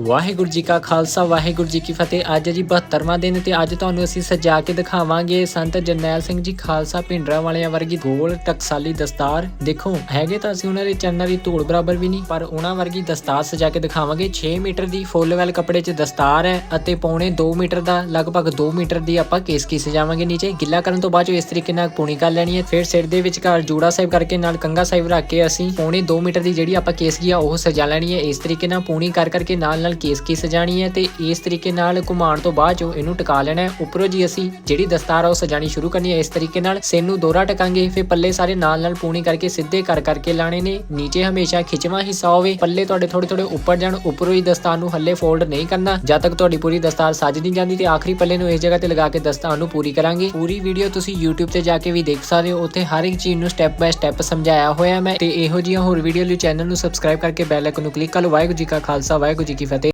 ਵਾਹਿਗੁਰੂ ਜੀ ਕਾ ਖਾਲਸਾ, ਵਾਹਿਗੁਰੂ ਜੀ ਕੀ ਫਤਿਹ। ਅੱਜ ਜੀ 72ਵਾਂ ਦਿਨ ਤੇ ਅੱਜ ਤੁਹਾਨੂੰ ਅਸੀਂ ਸਜਾ ਕੇ ਦਿਖਾਵਾਂਗੇ ਸੰਤ ਜਰਨੈਲ ਸਿੰਘ ਜੀ ਖਾਲਸਾ ਭਿੰਡਰਾਂ ਵਾਲਿਆਂ ਵਰਗੀ ਗੋਲ ਟਕਸਾਲੀ ਦਸਤਾਰ। ਦੇਖੋ, ਹੈਗੇ ਤਾਂ ਅਸੀਂ ਉਹਨਾਂ ਦੇ ਚਰਨਾਂ ਦੀ ਧੂੜ ਬਰਾਬਰ ਵੀ ਨਹੀਂ, ਪਰ ਉਹਨਾਂ ਵਰਗੀ ਦਸਤਾਰ ਸਜਾ ਕੇ ਦਿਖਾਵਾਂਗੇ। 6 ਮੀਟਰ ਦੀ ਫੁੱਲ ਵੈਲ ਕੱਪੜੇ 'ਚ ਦਸਤਾਰ ਹੈ ਅਤੇ ਪੌਣੇ 2 ਮੀਟਰ ਦਾ, ਲਗਭਗ 2 ਮੀਟਰ ਦੀ ਆਪਾਂ ਕੇਸਕੀ ਸਜਾਵਾਂਗੇ ਨੀਚੇ। ਗਿੱਲਾ ਕਰਨ ਤੋਂ ਬਾਅਦ 'ਚੋਂ ਇਸ ਤਰੀਕੇ ਨਾਲ ਪੂਣੀ ਕਰ ਲੈਣੀ ਹੈ। ਫਿਰ ਸਿਰ ਦੇ ਵਿਚਕਾਰ ਜੂੜਾ ਸਾਹਿਬ ਕਰਕੇ ਨਾਲ ਕੰਗਾ ਸਾਹਿਬ ਰੱਖ ਕੇ ਅਸੀਂ ਪੌਣੇ 2 ਮੀਟਰ ਦੀ ਜਿਹੜੀ ਆਪਾਂ ਕੇਸਕੀ ਆ, ਉਹ ਸਜਾ ਲੈਣੀ ਹੈ। ਇਸ ਤਰੀਕੇ ਨਾਲ ਪੂਣੀ ਕਰ ਕਰਕੇ ਨਾਲ ਨਾਲ ਕੇਸ ਕੀ ਸਜਾਣੀ ਹੈ ਤੇ ਇਸ ਤਰੀਕੇ ਨਾਲ ਘੁਮਾਉਣ ਤੋਂ ਬਾਅਦ 'ਚੋਂ ਇਹਨੂੰ ਟਿਕਾ ਲੈਣਾ ਹੈ, ਉੱਪਰੋਂ ਜੀ ਅਸੀਂ ਜਿਹੜੀ ਦਸਤਾਰ ਆ ਉਹ ਸਜਾਣੀ ਸ਼ੁਰੂ ਕਰਨੀ ਹੈ। ਇਸ ਤਰੀਕੇ ਨਾਲ ਸਿਰ ਨੂੰ ਦੋਹਰਾ ਟਕਾਂਗੇ, ਫਿਰ ਪੱਲੇ ਸਾਰੇ ਨਾਲ ਨਾਲ ਪੂਣੀ ਕਰਕੇ ਸਿੱਧੇ ਕਰ ਕਰਕੇ ਲਾਣੇ ਨੇ। ਨੀਚੇ ਹਮੇਸ਼ਾ ਖਿਚਵਾਂ ਹਿੱਸਾ ਹੋਵੇ, ਪੱਲੇ ਤੁਹਾਡੇ ਥੋੜੇ ਥੋੜੇ ਉੱਪਰ ਜਾਣ, ਉੱਪਰੋਂ ਹੀ ਦਸਤਾਰ ਨੂੰ ਹੱਲੇ ਫੋਲਡ ਨਹੀਂ ਕਰਨਾ। ਜਦ ਤੱਕ ਤੁਹਾਡੀ ਪੂਰੀ ਦਸਤਾਰ ਸੱਜ ਨਹੀਂ ਜਾਂਦੀ ਤੇ ਆਖਰੀ ਪੱਲੇ ਨੂੰ ਇਸ ਜਗ੍ਹਾ ਤੇ ਲਗਾ ਕੇ ਦਸਤਾਰ ਨੂੰ ਪੂਰੀ ਕਰਾਂਗੇ। ਪੂਰੀ ਵੀਡੀਓ ਤੁਸੀਂ YouTube ਤੇ ਜਾ ਕੇ ਵੀ ਦੇਖ ਸਕਦੇ ਹੋ। ਉੱਥੇ ਹਰ ਇੱਕ ਚੀਜ਼ ਨੂੰ ਸਟੈਪ ਬਾਏ ਸਟੈਪ ਸਮਝਾਇਆ ਹੋਇਆ ਮੈਂ ਤੇ ਇਹੋ ਜਿਹੀਆਂ ਹੋਰ ਵੀਡੀਓ ਲਈ ਚੈਨਲ ਨੂੰ ਸਬਸਕ੍ਰਾਈਬ ਕਰਕੇ ਬੈਲ ਆਈਕਨ ਨੂੰ ਕਲਿੱਕ ਕਰ ਲਓ। ਵਾਹਿਗੁਰੂ ਜੀ ਕਾ ਖਾਲਸਾ, ਵਾਹਿਗੁਰੂ ਜੀ ਕੀ